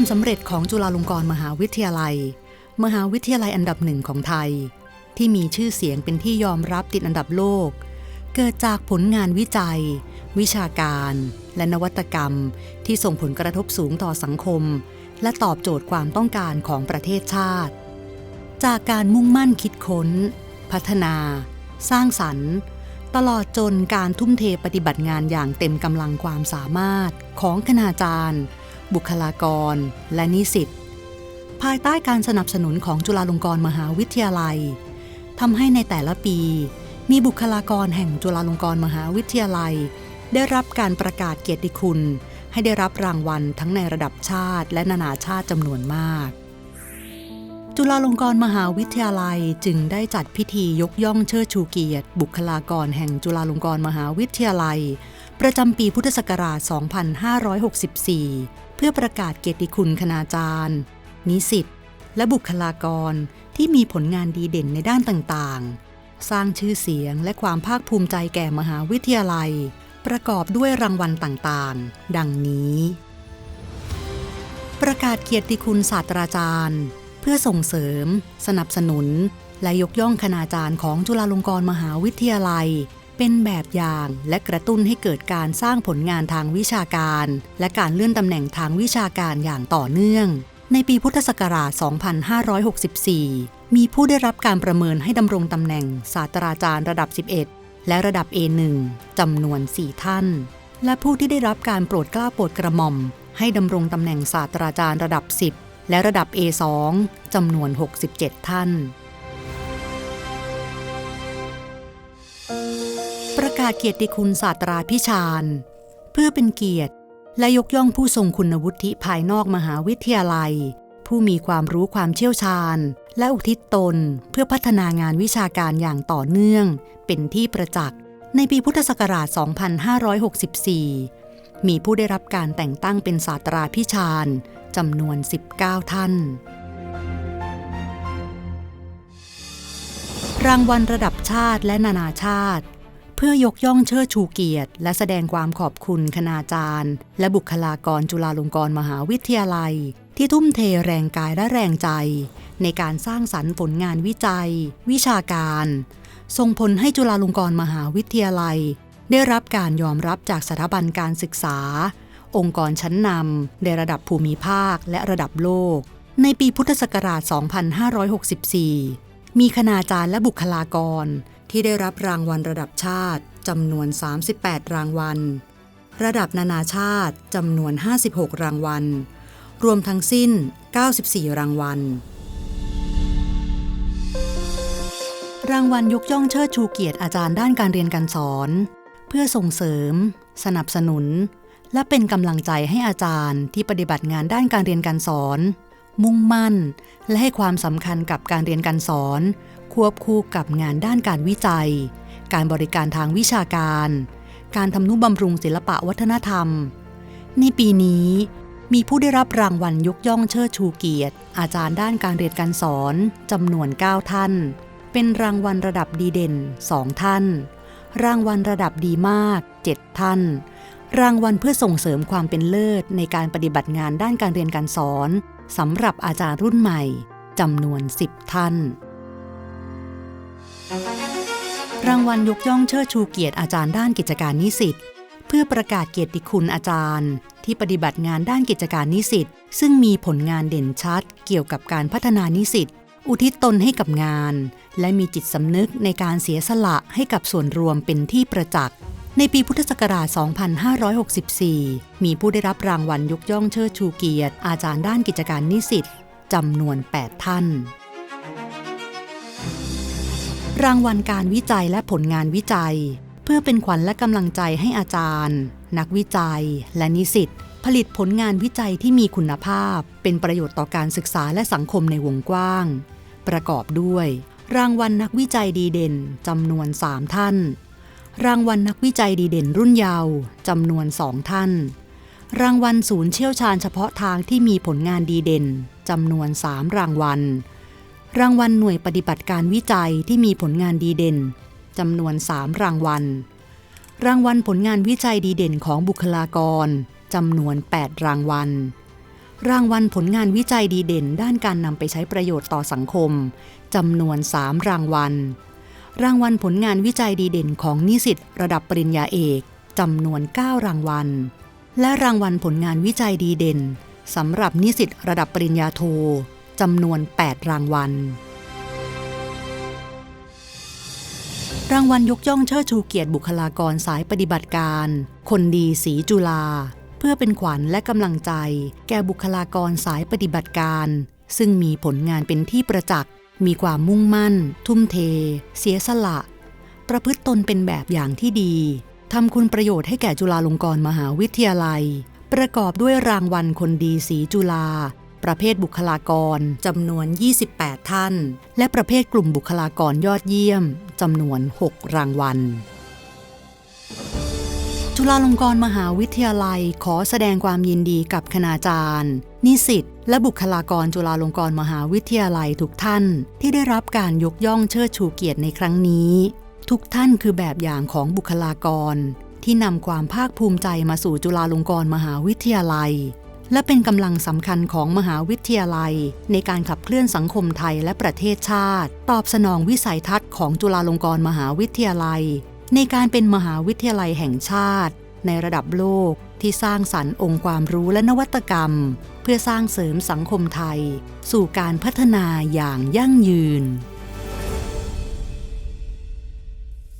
ความสำเร็จของจุฬาลงกรณ์มหาวิทยาลัย มหาวิทยาลัยอันดับหนึ่งของไทย ที่มีชื่อเสียงเป็นที่ยอมรับติดอันดับโลก เกิดจากผลงานวิจัย วิชาการ และนวัตกรรม ที่ส่งผลกระทบสูงต่อสังคม และตอบโจทย์ความต้องการของประเทศชาติ จากการมุ่งมั่นคิดค้น พัฒนา สร้างสรรค์ ตลอดจนการทุ่มเทปฏิบัติงานอย่างเต็มกำลังความสามารถของคณาจารย์ บุคลากร และนิสิตภายใต้การสนับสนุนของจุฬาลงกรณ์มหาวิทยาลัยทำให้ในแต่ละปี มีบุคลากรแห่งจุฬาลงกรณ์มหาวิทยาลัย ได้รับการประกาศเกียรติคุณ ให้ได้รับรางวัลทั้งในระดับชาติและนานาชาติจำนวนมาก จุฬาลงกรณ์มหาวิทยาลัยจึงได้จัดพิธียกย่องเชิดชูเกียรติ บุคลากรแห่งจุฬาลงกรณ์มหาวิทยาลัย ประจำปีพุทธศักราช 2564 เพื่อประกาศเกียรติคุณคณาจารย์ นิสิตและบุคลากรที่มีผลงานดีเด่นในด้านต่างๆ สร้างชื่อเสียงและความภาคภูมิใจแก่มหาวิทยาลัย ประกอบด้วยรางวัลต่างๆ ดังนี้ ประกาศเกียรติคุณศาสตราจารย์ เพื่อส่งเสริม สนับสนุน และยกย่องคณาจารย์ของจุฬาลงกรณ์มหาวิทยาลัย เป็นแบบอย่างและกระตุ้นให้เกิดการสร้างผลงานทางวิชาการ และการเลื่อนตำแหน่งทางวิชาการอย่างต่อเนื่อง ในปีพุทธศักราช 2564 มีผู้ได้รับการประเมินให้ดำรงตำแหน่งศาสตราจารย์ระดับ 11 และระดับ A1 จำนวน 4 ท่าน และผู้ที่ได้รับการโปรดเกล้าโปรดกระหม่อม ให้ดำรงตำแหน่งศาสตราจารย์ระดับ 10 และระดับ A2 จำนวน 67 ท่าน กาศเกียรติคุณศาสตราพิชาญเพื่อเป็นเกียรติและยกย่องผู้ทรงคุณวุฒิภายนอกมหาวิทยาลัย ผู้มีความรู้ความเชี่ยวชาญ และอุทิศตนเพื่อพัฒนางานวิชาการอย่างต่อเนื่อง เป็นที่ประจักษ์ในปีพุทธศักราช 2564 มีผู้ได้รับการแต่งตั้งเป็นศาสตราพิชาญจำนวน 19 ท่าน รางวัลระดับชาติและนานาชาติ เพื่อยกย่องเชิดชูเกียรติ และแสดงความขอบคุณคณาจารย์ และบุคลากรจุฬาลงกรณ์มหาวิทยาลัย ที่ทุ่มเทแรงกายและแรงใจ ในการสร้างสรรค์ผลงานวิจัย วิชาการส่งผลให้จุฬาลงกรณ์มหาวิทยาลัย ได้รับการยอมรับจากสถาบันการศึกษา องค์กรชั้นนำในระดับภูมิภาคและระดับโลก ในปีพุทธศักราช 2564 มีคณาจารย์และบุคลากร ที่ได้รับรางวัลระดับชาติจำนวน 38 รางวัล ระดับนานาชาติจำนวน 56 รางวัล รวมทั้งสิ้น 94 รางวัล รางวัลยกย่องเชิดชูเกียรติอาจารย์ด้านการเรียนการสอน เพื่อส่งเสริม สนับสนุน และเป็นกำลังใจให้อาจารย์ที่ปฏิบัติงานด้านการเรียนการสอน มุ่งมั่น และให้ความสำคัญกับการเรียนการสอน ควบคู่กับงานด้านการวิจัย การบริการทางวิชาการ การทำนุบำรุงศิลปะวัฒนธรรม ในปีนี้มีผู้ได้รับรางวัลยกย่องเชิดชูเกียรติ อาจารย์ด้านการเรียนการสอนจำนวน 9 ท่าน เป็นรางวัลระดับดีเด่น 2 ท่าน รางวัลระดับดีมาก 7 ท่าน รางวัลเพื่อส่งเสริมความเป็นเลิศในการปฏิบัติงานด้านการเรียนการสอน สำหรับอาจารย์รุ่นใหม่จำนวน 10 ท่าน รางวัลยกย่องเชิดชูเกียรติอาจารย์ด้านกิจการนิสิตเพื่อประกาศเกียรติคุณอาจารย์ ที่ปฏิบัติงานด้านกิจการนิสิตซึ่งมีผลงานเด่นชัด เกี่ยวกับการพัฒนานิสิตอุทิศตนให้กับงาน และมีจิตสำนึกในการเสียสละให้กับส่วนรวมเป็นที่ประจักษ์ ในปีพุทธศักราช 2564 มีผู้ได้รับรางวัลยกย่องเชิดชูเกียรติ อาจารย์ด้านกิจการนิสิตจำนวน 8 ท่าน รางวัลการวิจัยและผลงานวิจัย เพื่อเป็นขวัญและกำลังใจให้อาจารย์ นักวิจัย และนิสิตผลิตผลงานวิจัยที่มีคุณภาพ เป็นประโยชน์ต่อการศึกษาและสังคมในวงกว้าง ประกอบด้วย รางวัลนักวิจัยดีเด่นจำนวน 3 ท่าน รางวัลนักวิจัยดีเด่นรุ่นเยาว์จำนวนสองท่าน รางวัลศูนย์เชี่ยวชาญเฉพาะทางที่มีผลงานดีเด่นจำนวน3รางวัล รางวัลหน่วยปฏิบัติการวิจัยที่มีผลงานดีเด่นจำนวน3รางวัล รางวัลผลงานวิจัยดีเด่นของบุคลากรจำนวน 8 รางวัล รางวัลผลงานวิจัยดีเด่นด้านการนำไปใช้ประโยชน์ต่อสังคมจำนวน 3 รางวัล รางวัลผลงานวิจัยดีเด่นของนิสิตระดับปริญญาเอกจำนวน 9 รางวัล และรางวัลผลงานวิจัยดีเด่นสำหรับนิสิตระดับปริญญาโทจำนวน 8 รางวัล รางวัลยกย่องเชิดชูเกียรติบุคลากรสายปฏิบัติการ คนดีสีจุฬาเพื่อเป็นขวัญและกำลังใจ แก่บุคลากรสายปฏิบัติการ ซึ่งมีผลงานเป็นที่ประจักษ์ มีความมุ่งมั่น ทุ่มเท เสียสละ ประพฤติตนเป็นแบบอย่างที่ดีทำคุณประโยชน์ให้แก่จุฬาลงกรณ์มหาวิทยาลัย ประกอบด้วยรางวัลคนดีสีจุฬาประเภทบุคลากรจำนวน 28 ท่าน และประเภทกลุ่มบุคลากรยอดเยี่ยมจำนวน 6 รางวัล จุฬาลงกรณ์มหาวิทยาลัยขอแสดงความยินดีกับคณาจารย์ นิสิตและบุคลากรจุฬาลงกรณ์มหาวิทยาลัยทุกท่าน ที่ได้รับการยกย่องเชิดชูเกียรติในครั้งนี้ ทุกท่านคือแบบอย่างของบุคลากร ที่นำความภาคภูมิใจมาสู่จุฬาลงกรณ์มหาวิทยาลัย และเป็นกำลังสำคัญของมหาวิทยาลัย ในการขับเคลื่อนสังคมไทยและประเทศชาติ ตอบสนองวิสัยทัศน์ของจุฬาลงกรณ์มหาวิทยาลัย ในการเป็นมหาวิทยาลัยแห่งชาติ ในระดับโลกที่สร้างสรรค์องค์ความรู้และนวัตกรรม พื่อสร้างเสริมสังคมไทย สู่การพัฒนาอย่างยั่งยืน